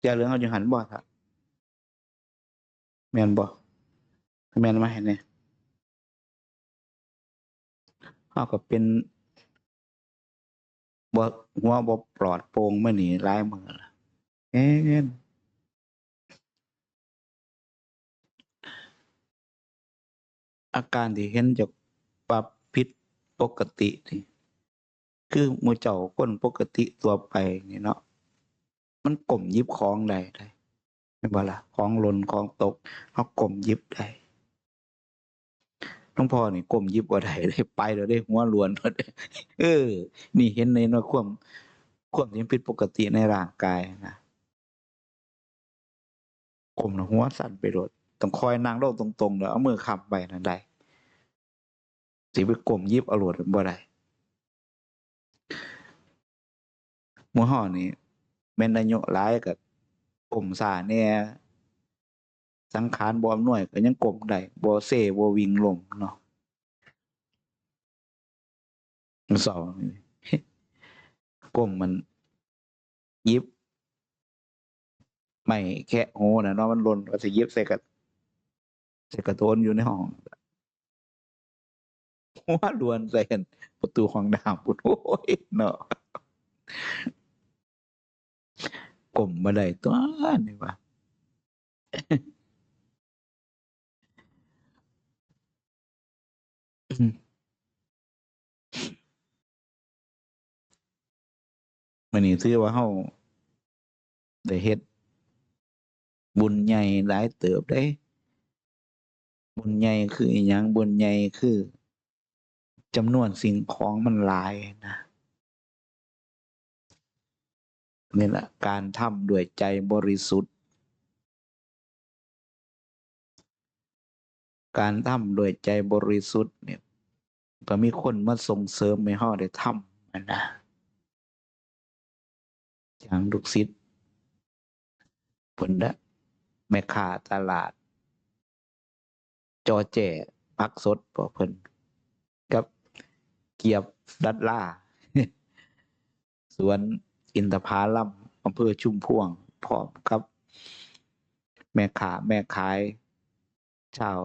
เจ้าเหลืองเอาอยู่หันบ่ครับแมนบ่แมนมาให้แหน่เฮาก็เป็นบ่หัวบ่ปลอดโปร่งมานี่หลายมือละแม่นอาการที่เห็นจากปรับผิดปกตินี่คือมู่เจ้าคนปกติทั่วไปนี่เนาะ มันก้มยิบของได้ได้แม่บ่ล่ะของหล่นของตกเฮาก้มยิบได้หลวงพ่อนี่ก้มยิบบ่ได้เลยไปแล้วเด้หัวลวนแล้วเด้เออ นี่เห็นในเนาความความที่ผิดปกติในร่างกายนะก้มหัวสั่นไปโดต้องคอยนั่งลงตรงๆแล้วเอามือค้ำไว้นั่นได้สิไปก้มยิบเอาโลดบ่ได้มู่เฮานี่ แม่นอายุหลายก็ก้มซ่าแหน่สังขารบ่อำนวยก็ยังก้มได้บ่เซบ่วิ่งล้มเนาะมื้อเช้านี่ก้มมันยิบไม่แคะหูน่ะเนาะมันหล่นก็สิหยิบใส่กระใส่กระโตนอยู่ในห้องหัวล้วนใส่กันประตูห้องน้ำพุ่นโอ้ยเนาะ ก้มบ่ได้ตัวนี่ว่ามมื้อนี้ถือว่าเฮาได้เฮ็ด บุญใหญ่หลายเติบเด้ บุญใหญ่คืออิหยังบุญใหญ่คือจำนวนสิ่งของมันหลายนะ นี่แหละการทำด้วยใจบริสุทธิ์ การทำด้วยใจบริสุทธิ์เนี่ยก็มีคนมาส่งเสริมให้เฮาได้ทำอะนะอย่างลูกศิษย์เพิ่นน่ะแม่ค้าตลาด จอแจ้ผักสดบ่เพิ่นกับเกียบดัดล่าสวน อินทผลัมอำเภอชุมพวงพร้อมกับ แม่ค้าแม่ขายชาว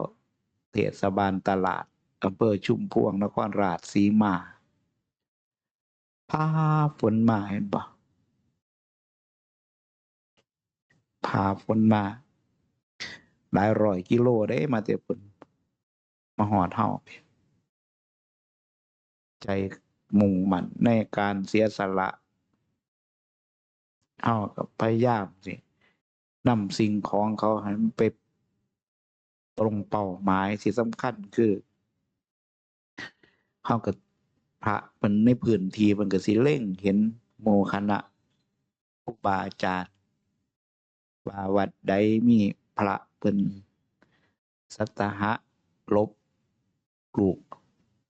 เทศบาลตลาดอำเภอชุมพวงนครราชสีมาพาฝนมาเห็นบ่พาฝนมา หลายร้อยกิโลได้มาแต่ฝนมาหอดเฮาใจมุ่งมั่นในการเสียสละ เฮากับพยายามสินำสิ่งของเขาให้มันไปตรงเป้าหมายที่สำคัญคือเฮากับพระเพิ่นในพื้นที่เพิ่นก็สิเล็งเห็นหมู่คณะครูบาอาจารย์ว่าวัดใดมีพระเพิ่นสัตหะลบลูก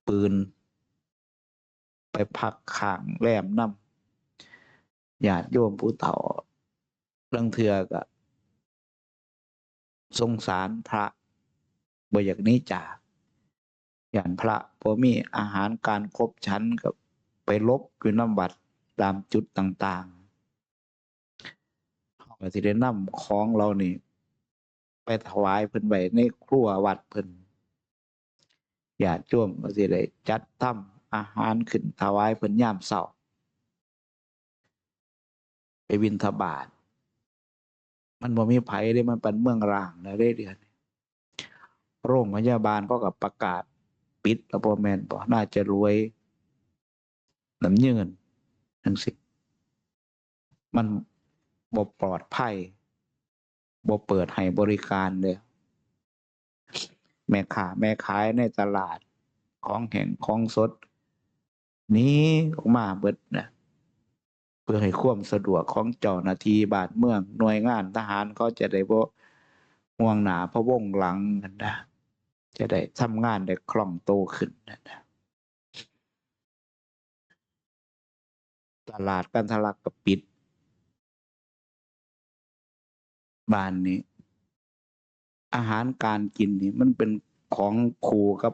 ปืน ไปพักข้างแรมน้ำ ญาติโยมผู้เฒ่าเรื่องเทือก็สงสารพระบ่อยากนี้จากอย่างพระพอมีอาหารการครบชั้นกับไปลบอยู่น้ำวัดตามจุดต่างๆเขาก็สิได้นำของเรานี่ ไปถวายเพิ่นไว้ในครัววัดเพิ่นญาติโยมก็สิได้จัดทำอาหารขึ้นถวายเพิ่นยามเช้า ไปบิณฑบาตมันบ่มีไผเด้มันเป็นเมืองร้างแล้วเด้เดือนนี้โรงพยาบาลก็กับประกาศปิดแล้วบ่แมนบ่น่าจะรวยน้ำเยินจังซี่มันบ่ปลอดภัยบ่เปิดให้บริการเลยแม่ค้าแม่ขายในตลาดของแห้งของสด นี้ออกมาเบิดนะ เพื่อให้ความสะดวกของเจ้าหน้าที่บ้านเมืองหน่วยงานทหารเขาจะได้บ่ห่วงหน้าพะวงหลังกันนะจะได้ทำงานได้คล่องโตขึ้นนะนะตลาดกันทะลักก็ปิด บ้านนี้ อาหารการกินนี่มันเป็นของคู่กับ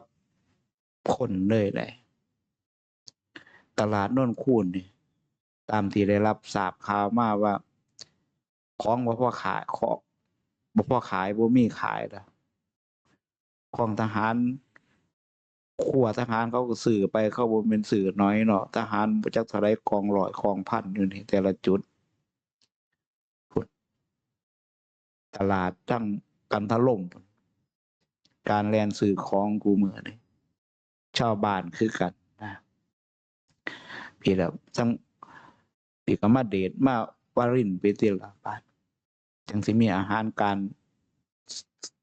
คนเลยแหละตลาดน่นคูนนี่ ตามที่ได้รับทราบข่าวมาว่า ของบ่พอขายของบ่พอขายบ่มีขายละของทหารขัวทหารเขาก็สื่อไปเขาบ่เป็นสื่อน้อยเนาะทหารบ่จักเท่าไรกองร้อยกองพันอยู่นี่แต่ละจุดตลาดตั้งกันถล่มการแลนสื่อของกูเหมือนี่ชาวบ้านคือกันนะพี่แล้วจัง พี่ก็มาเดทมาวารินไปติละบาทจังสิมีอาหารการ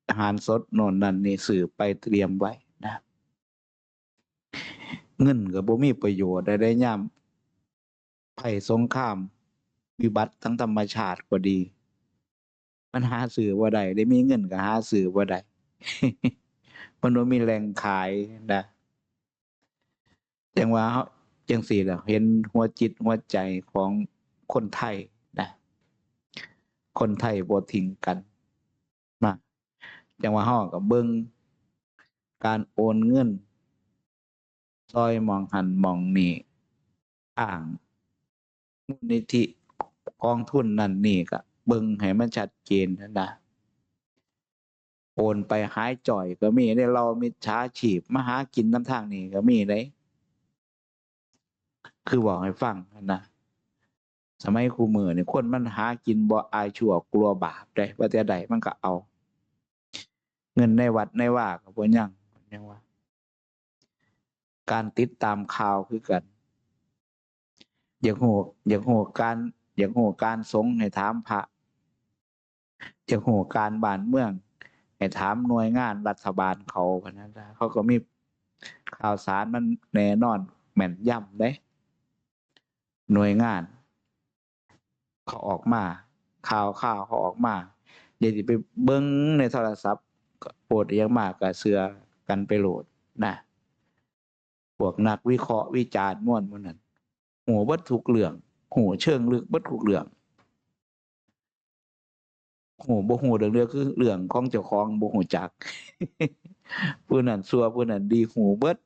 อาหารสดโน่นนั่นนี่สื่อไปเตรียมไว้นะเงินก็บ่มีประโยชน์ได้ได้ย่ำภัยสงคราม วิบัติทั้งธรรมชาติก็ดี มันหาสื่อบ่ได้ได้มีเงินก็หาสื่อบ่ได้มันบ่มีแหล่งขายนะจังว่า จังสี่แหละเห็นหัวจิตหัวใจของคนไทยนะคนไทยบ่ทิ้งกันมาจังหว่าเฮาก็เบิ่งการโอนเงินซอยมองหันมองนี่อ่างมูลนิธิกองทุนนั่นนี่ก็เบิ่งให้มันชัดเจนนะนะโอนไปหายจ่อยก็มีได้เรามิจฉาชีพมาหากินน้ำทางนี่ก็มีได้ คือบอกให้ฟังนะสมัยครูมือเนี่ยคนมันหากินบ่อายชั่วกลัวบาปได้ว่าแต่ใดมันก็เอา เงินในวัดในว่าก็บ่ยังยังว่า การติดตามข่าวคือกัน อยากโหอยากโหการ อยากโหการสงให้ถามพระอยากโหการบ้านเมืองให้ถามหน่วยงานรัฐบาลเขาพะนั้นนะเขาก็มีข่าวสารมันแน่นอนแม่นย่ำได้ หน่วยงาน เขาออกมา ข่าวข่าวเขาออกมาอย่าสิไปเบิ้งในโทรศัพท์โปรดยังมากกับเสือกันไปโหลดนะพวกนักวิเคราะห์วิจารณ์ม่วนมันนั้นหัววัตถุกเรื่องหัวเชิงลึกวัตถุกเรื่องหัวบ่หัวเรื่องเรื่องคือเรื่องของเจ้าของบ่หัวจักผู้นั้นซัวผู้นั้นดีหูเบิด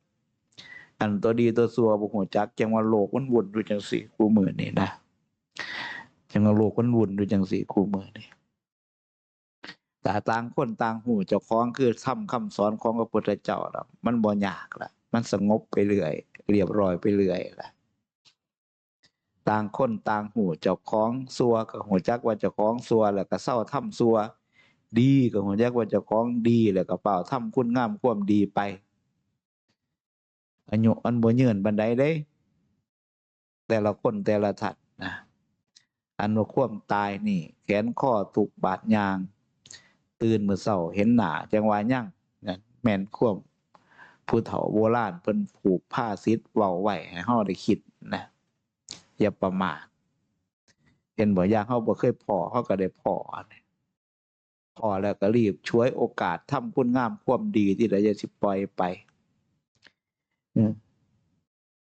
อันตัวดีตัวซัวบ่หัวจักจังว่าโลกมันวนอยู่จังสี่กูมือนี่นะจังว่าโลกมันวุ่นอยู่จังสี่คู่มือนี่แต่ต่างคนต่างหูเจ้าของคือทำคำสอนของพระพุทธเจ้าแล้วมันบ่ยากละมันสงบไปเรื่อย เรียบร้อยไปเรื่อยละต่างคนต่างหูเจ้าของซัวกับหัวจักว่าเจ้าของซัวแล้วก็เศร้าทำซัว ดีกับหัวจักว่าเจ้าของดีแล้วก็เปล่าทำคุณงามความดีไป อายุอันบ่ยืนบันไดเด้ แต่ละคนแต่ละทัดนะอันว่าควมตายนี่ แขนข้อถูกบาดยาง ตื่นมือเศร้าเห็นหนาจังวะยั่งนะแม่นควมผู้เฒ่าโบราณเพิ่นผูกผ้าซิดเว้าไว้ให้เฮาได้คิดนะอย่าประมาทเห็นบ่อย่างเฮาบ่เคยพอเฮาก็ได้พอพอแล้วก็รีบช่วยโอกาสทำคุณงามความดีที่เราจะสิปล่อยไป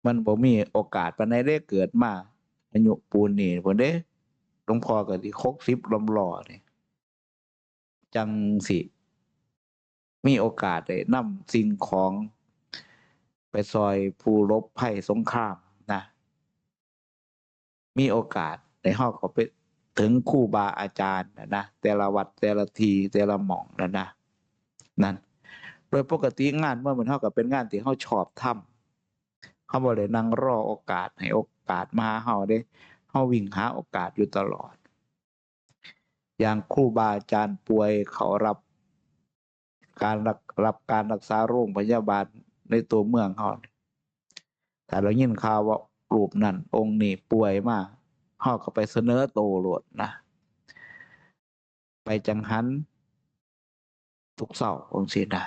มันบ่มีโอกาสปานใดได้เกิดมา อายุปูนนี่พุ่นเด้หลวงพ่อก็สิ60ลำลอนี่จังสิ มีโอกาสได้นำสิ่งของ ไปซอยผู้รบภัยสงครามนะ มีโอกาสได้เฮาก็ไปถึงครูบาอาจารย์นะนะแต่ละวัดแต่ละทีแต่ละหม่องนะนะนั่น ดยปกติงานเมื่อมันเท่ากับเป็นงานที่เฮาชอบทำเขาบ่ได้นั่งรอโอกาสให้โอกาสมาเฮาได้เฮาวิ่งหาโอกาสอยู่ตลอด อย่างครูบาอาจารย์ป่วยเขารับการรักรับการรักษาโรงพยาบาลในตัวเมืองเขาแต่เรายินข่าวว่ารูปนั้นองค์นี้ป่วยมากเฮาก็ไปเสนอโตโหลดนะ ไปจังหันทุกเสาองค์สินะ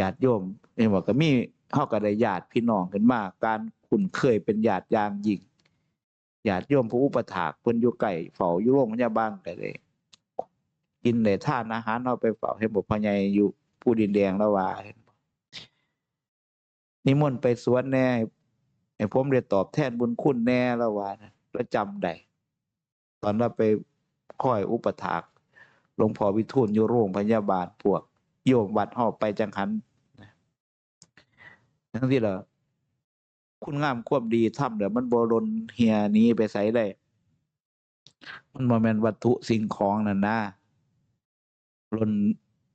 ญาติโยมเองบอกก็มีเฮาก็ได้ญาติพี่น้องขึ้นมากการคุ้นเคยเป็นญาติอย่างยิ่งญาติโยมผู้อุปถากเพิ่นอยู่ใกล้เฝ้าอยู่โรงพยาบาลก็ได้กินได้ทานอาหารเฮาไปเฝ้าให้บ่พ่อใหญ่อยู่ผู้ดินแดงแล้วว่านิมนต์ไปสวนแหน่ให้ผมได้ตอบแทนบุญคุณแหน่แล้วว่านะแล้วจำได้ตอนเราไปค่อยอุปถากหลวงพ่อวิทูลอยู่โรงพยาบาลพวก โยมวัดเฮาไปจังหันทั้งที่ละคุณงามความดีทำเดี๋ยวมันบ่ลนเฮียหนี้ไปไสได้ มันบ่แม่นวัตถุสิ่งของนั่นนะลน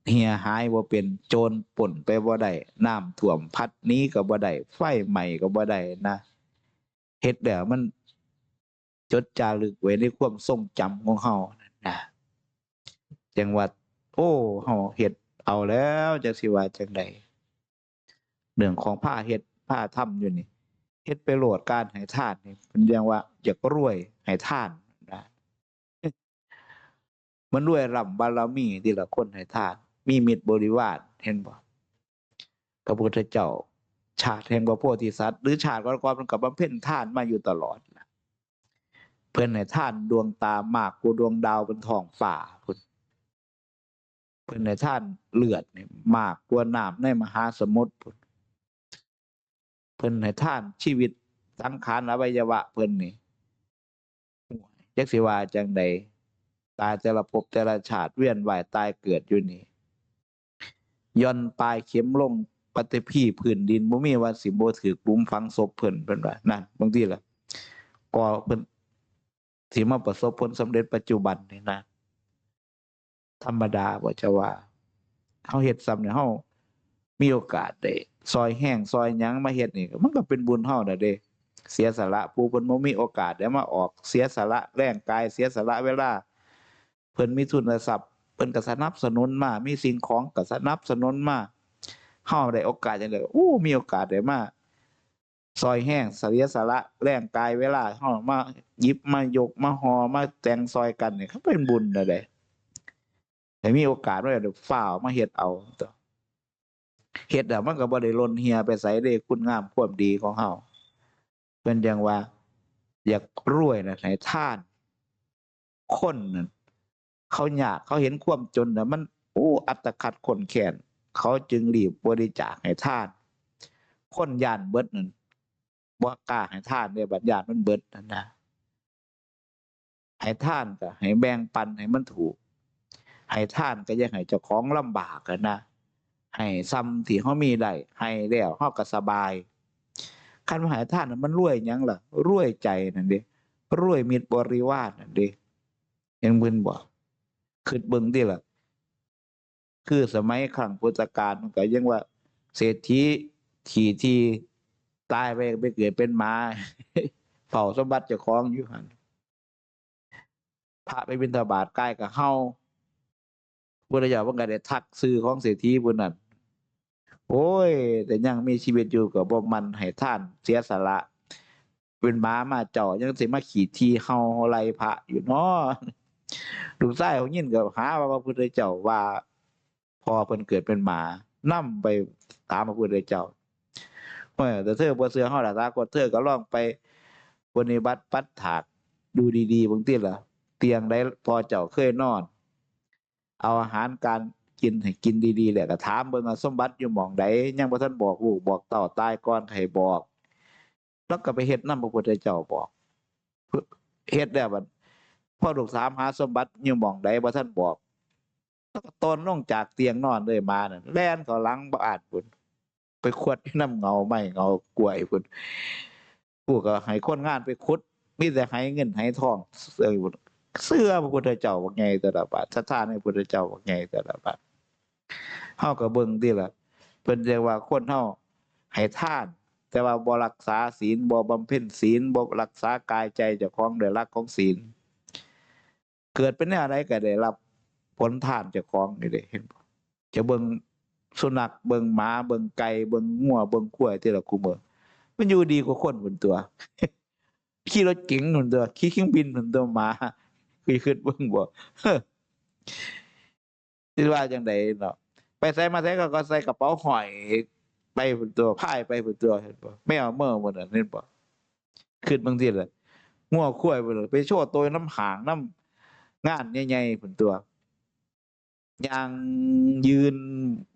เหียหายบ่าเป็นโจรป่นไปบ่ได้น้ำท่วมพัดหนี้ก็บ่ได้ไฟไหม้ก็บ่ได้นะเฮ็ดแล้วมันจดจารึกไว้ในความทรงจำของเฮานะจังหว่าโอ้เฮาเฮ็ด เอาแล้วจักสิว่าจังไดเรื่องของผ้าเฮ็ดผ้าทำอยู่นี่เฮ็ดไปโหลดการให้ทานนี่เป็นเรื่องว่าอยากรวยให้ทานนะมันรวยร่ำบารมีที่ละคนให้ทาน มีมิตรบริวารเห็นบ่พระพุทธเจ้า ชาติแห่งพระโพธิสัตว์หรือชาติก่อนๆมันก็บำเพ็ญทานมาอยู่ตลอดเพิ่นให้ทานดวงตามากกว่าดวงดาวบนท้องฟ้าพุ่น เพิ่นให้ทานเลือดนี่มากกว่าน้ำในมหาสมุทรเพิ่นให้ท่านชีวิตสังขารอวัยวะเพิ่นนี่จักสิว่าจังใดตายแต่ละภพแต่ละชาติเวียนว่ายตายเกิดอยู่นี่ย่อนปลายเข็มลงปฏิพีพื้นดินบ่มีว่าสิบ่ถูกลุมฝังศพเพิ่นเพิ่นว่านั่นบางทีล่ะก็เพิ่นสิมาประสบผลสำเร็จปัจจุบันนี่นะ ธรรมดาบ่จะว่าเฮาเฮ็ดซ้ำเนี่ยเฮามีโอกาสได้ซอยแห้งซอยหยังมาเฮ็ดนี่มันก็เป็นบุญเฮาน่ะเด้ เสียสละผู้เพิ่นบ่มีโอกาสได้มาออกเสียสละแรงกายเสียสละเวลา เพิ่นมีทุนทรัพย์เพิ่นก็สนับสนุนมา มีสิ่งของก็สนับสนุนมาเฮาได้โอกาสจังได๋โอ้มีโอกาสได้มาซอยแห้งเสียสละแรงกายเวลาเฮามาหยิบมายกมาห่อมาแต่งซอยกันนี่ก็เป็นบุญน่ะเด้ ให้มีโอกาสว่าเดี๋ยวฟ้าวมาเฮ็ดเอาตัวเฮ็ดอะมันก็บ่ได้ล้นเหียไปไสเด้คุณงามความดีของเฮาเพิ่นจังว่า อยากรวยนะให้ทาน คนนั่นเขาอยากเขาเห็นความจนนะมันโอ้อัตคัดคนแค้นเขาจึงรีบบริจาคให้ท่าน คนยานเบิดนั่นบ่กล้าให้ท่านเด้บัดย่านมันเบิดนั่นนะให้ท่านก็ให้แบ่งปันให้มันถูก ให้ท่านก็ย่าให้เจ้าของลำบากกันนะให้ซ้ำที่เขามีได้ให้แล้วเขาก็สบายคันว่าใหายท่านมันรวยยังล่ะรวยใจนั่นเด้รวยมิตรบริวารนั่นเด้ยังเพิ่นบอกคือเบิ่งติล่ะ คือสมัยครั้งพุทธกาลมันก็ยังว่า เศรษฐีที่ที่ตายไปไปเกิดเป็นหมาเฝ้าสมบัติเจ้าของอยู่หันพระไปบิณฑบาตใกล้กับเฮา พุทธเจ้าเพิ่นก็ได้ทักชื่อของเศรษฐีผู้นั้นโอ้ย แต่ยังมีชีวิตอยู่ก็บ่มันให้ท่านเสียสละเป็นหมามาเจ้ายังสิมาขี่ทีเฮาไล่พระอยู่เนาะลูกชายของยินก็หาว่าพระพุทธเจ้าว่า พอเพิ่นเกิดเป็นหมานํไปตามพระพุทธเจ้าโอ้ยแต่เธอบ่เชื่อเฮาล่ะสากดเธอก็ลองไปปฏิบัติปัดถากดูดีๆบางทีล่ะ เตียงใดพอเจ้าเคยนอน เอาอาหารการกินให้กินดีๆแหละก็ถามเบิ่งว่าสมบัติอยู่หม่องใดยังบ่ทันบอกลูกบอกเต้าตายก่อนให้บอก แล้วก็ไปเฮ็ดนำพระพุทธเจ้าบอกเฮ็ดแล้วบัดพอลูกถามหาสมบัติอยู่หม่องใดบ่ทันบอกแล้วก็ตนลงจากเตียงนอนเลยมานั่นแล่นเข้าหลังบ่อาจพุ่นไปขวดน้ำเงาไม้เงากล้วยพุ่นผู้ก็ให้คนงานไปขุดมีแต่ให้เงินให้ทองเอ้ยพุ่น เสื้อพระพุทธเจ้าว่าไงแต่ละบาทศรัทธาในพระพุทธเจ้าว่าไงแต่ละบาทเฮาก็เบิ่งติล่ะเพิ่นเรียกว่าคนเฮาให้ท่าน แต่ว่าบ่รักษาศีลบ่บำเพ็ญศีลบ่รักษากายใจเจ้าของด้วยหลักของศีล เกิดเป็นแนวใดก็ได้รับผลท่านเจ้าของนี่เด้เห็นบ่จะเบิ่งสุนัขเบิ่งหมาเบิ่งไก่เบิ่งงัวเบิ่งควายที่ละกูมื้อมันอยู่ดีกว่าคนพุ่นตัว ขี่รถเก๋งพุ่นตัว ขี่เครื่องบินพุ่นตัวหมา คือขึ้นเบิ่งบ่คิดว่าจังไดเนาะไปใส่มาใส่ก็ก็ใส่กระเป๋าหอย ไปพุ่นตัวพายไปพุ่นตัวเห็นบ่ไม่เอาเมื่อหมดอันนี้บ่ขึ้นบางทีเลยงัวควายไปเลยไปโชว์ตัวน้ำหางน้ำงานใหญ่ๆพุ่นตัวยางยืน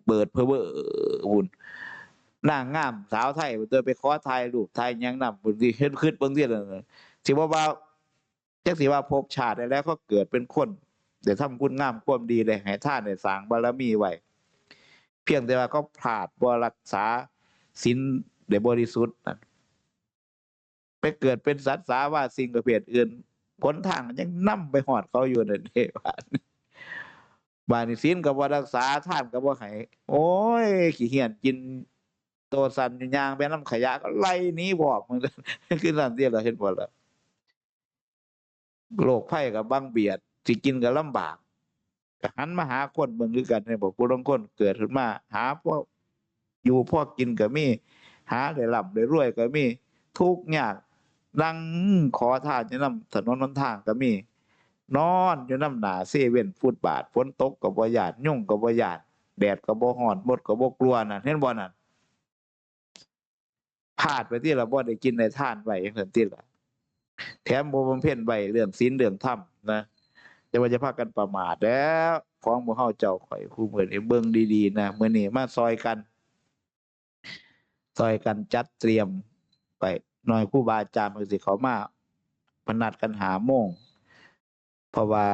เปิดเพอเบอหุ่นนางงามสาวไทยพุ่นตัวไปขอถ่ายรูปถ่ายยังนำพุ่นที่เฮ็ดขึ้นบางทีเลยสิว่าว่า จักสิว่าภพชาติได้แล้วก็เกิดเป็นคนได้ทำคุณงามความดีได้ให้ท่านได้สางบารมีไว้เพียงแต่ว่าก็พลาดบรักษาศีลได้บริสุทธิ์นั่นไปเกิดเป็นสัตว์สาว่าสิ่งประเภทอื่นผลทางมังนยังนํไปหอดเขาอยู่นั่นเด้บานบานี้ศีลก็บ่รักษาทานก็บ่ให้โอ้ย ขี้เหียนกินโตสันอยู่ย่างไปน้ำขยะก็ไล่นีบอกมันคือนั่นเดียเราเห็นบ่ล่ะ โรคภัยก็บังเบียดสิกินก็ลำบากก็หันมาหาคนเบิ่งคือกันเนี่ยบอกผู้ลางคนเกิดขึ้นมา หาพ่ออยู่พ่อกินก็มี หาได้ร่ำได้รวยก็มี ทุกยากนั่งขอทานอยู่นำถนนหนทางก็มี นอนอยู่นำหนาเซเว่นฟุตบาทฝนตกก็บ่ยานยุ่งก็บ่ยานแดดก็บ่ร้อนมดก็บ่กลัวนั่นเห็นบ่นั่นพลาดไปที่เราบ่ได้กินได้ทานไว้จังซั่นติล่ะ แถมบ่บำเพ็ญไว้เรื่องศีลเรื่องธรรมนะจะว่าจะพากันประมาทแล้วของหมู่เฮาเจ้าข่อยคู่มื้อนเบิ่งดีๆนะมื้อนี้มาซอยกัน ซอยกันจัดเตรียมไปหน่อยครูบาอาจารย์มันสิเขามาพนัดกันหาโมงเพราะว่า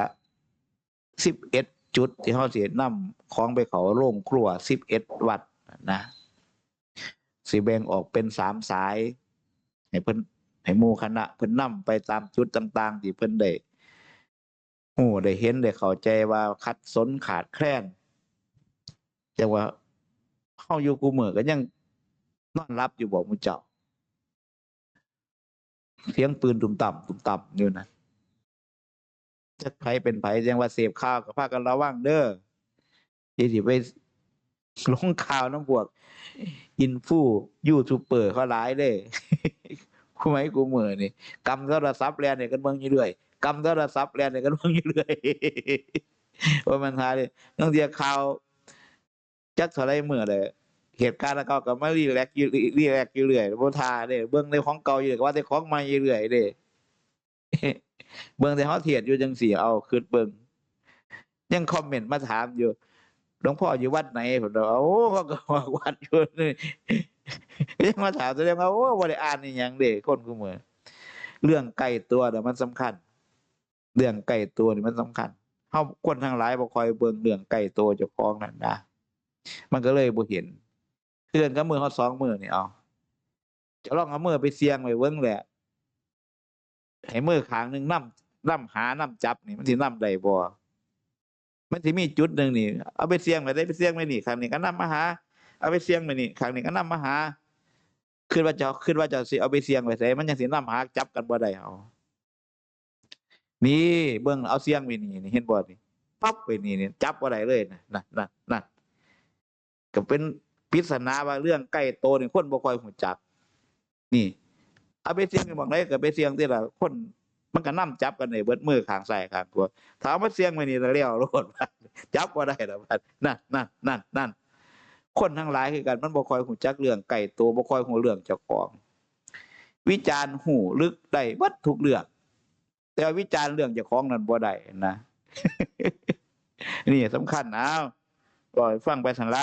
สิบเอ็ดจุดที่เขาสินำของไปเขาโรงครัวสิบเอ็ดวัดนะสิแบ่งออกเป็นสามสาย ให้เพิ่น ให้หมู่คณะเพิ่นนำไปตามจุดต่าง ๆ ที่เพิ่นได้โอ้ได้เห็นได้เข้าใจว่าคัดสนขาดแคลนจังว่าเฮาอยู่กูมือก็ยังนอนรับอยู่บอกมุเจ้าเสียงปืนตุ่มต่ำตุ่มต่ำอยู่นะจะไผเป็นไผยังว่าเสพข่าวกับพากันระวังเด้อที่สิไปลงข่าวน้ำบวก อินฟูยูทูบเบอร์เขาหลายเด้ กูไหมกูมือนี่กำโทรศัพท์แลนเนี่ยกันเมืองอยู่เรื่อยกำโทรศัพท์แลนเนี่ยกันเมืองอยู่เรื่อยว่ามันหาเลยต้องเดียข่าวจักเท่าไรเมื่อเลยเหตุการณ์แล้วก็ก็มารีแลกซ์อยู่รีแลกซ์อยู่เรื่อยบ่ทาเด้เบิ่งในของเก่าอยู่ก็ว่าแต่ของใหม่อยู่เรื่อยเด้เบิ่งแต่เฮาเทียดอยู่จังซี่เอาคิดเบิ่งยังคอมเมนต์มาถามอยู่หลวงพ่ออยู่วัดไหนผมบอกว่าโอ้เขาก็วัดอยู่นี่ ยังมาถามแสดงว่าโอ้บ่ได้อ่านอีหยังเด้คนกูเหมือนเรื่องใกล้ตัวน่มันสำคัญ เรื่องใกล้ตัวนี่มันสำคัญเฮาคนทั้งหลายบ่คอยเบิ่งเรื่องใกล้ตัวเจ้าของนั่นนะมันก็เลยบ่เห็นเพื่อนก็มือเขาสองมือนี่เอาจะลองเอามือไปเสียงไว้เบิ้งแหละให้มือขางหนึ่งน้ำน้ำหาน้ำจับนี่มันสิน้ำใดบ่มันสิมีจุดหนึ่งนี่ เอาไปเสียงไปได้ไปเสียงไปนี่ขางนี้ก็น้ำมาหา เอาไปเสียงไปนี่ขางนี้ก็น้ำมาหาขึ้นว่าจะขึ้นว่าจะสิเอาไปเสียงไปใส่มันยังสิน้ำหาจับกันบ่ได้เอานี่เบิ่งเอาเสียงไปนี่นี่เห็นบ่นี่ปั๊บไปนี่นี่จับบ่ได้เลยนะนั่นนั่นนั่นก็เป็นปริศนาว่าเรื่องใกล้โตนี่คนบ่ค่อยหูจัก นี่เอาไปเสียงกันบางไรก็ไปเสียงที่ละคนมันก็นํจับกันในเบิดมือข้างซ้ายข้างขวถามว่าเสียงไว้นี่แล้วโลดว่จับบ่ได้ดอกว่านั่นนั่นนั่นนั่น คนทั้งหลายคือกันมันบ่คอยหูจักเรื่องไก่ตัวบ่คอยหูเรื่องเจ้าของ วิจารณ์หูลึกได้วัดทุกเรื่องแต่วิจารณ์เรื่องเจ้าของนั้นบ่ได้นะนี่สำคัญนะปล่อยฟังไปสันละ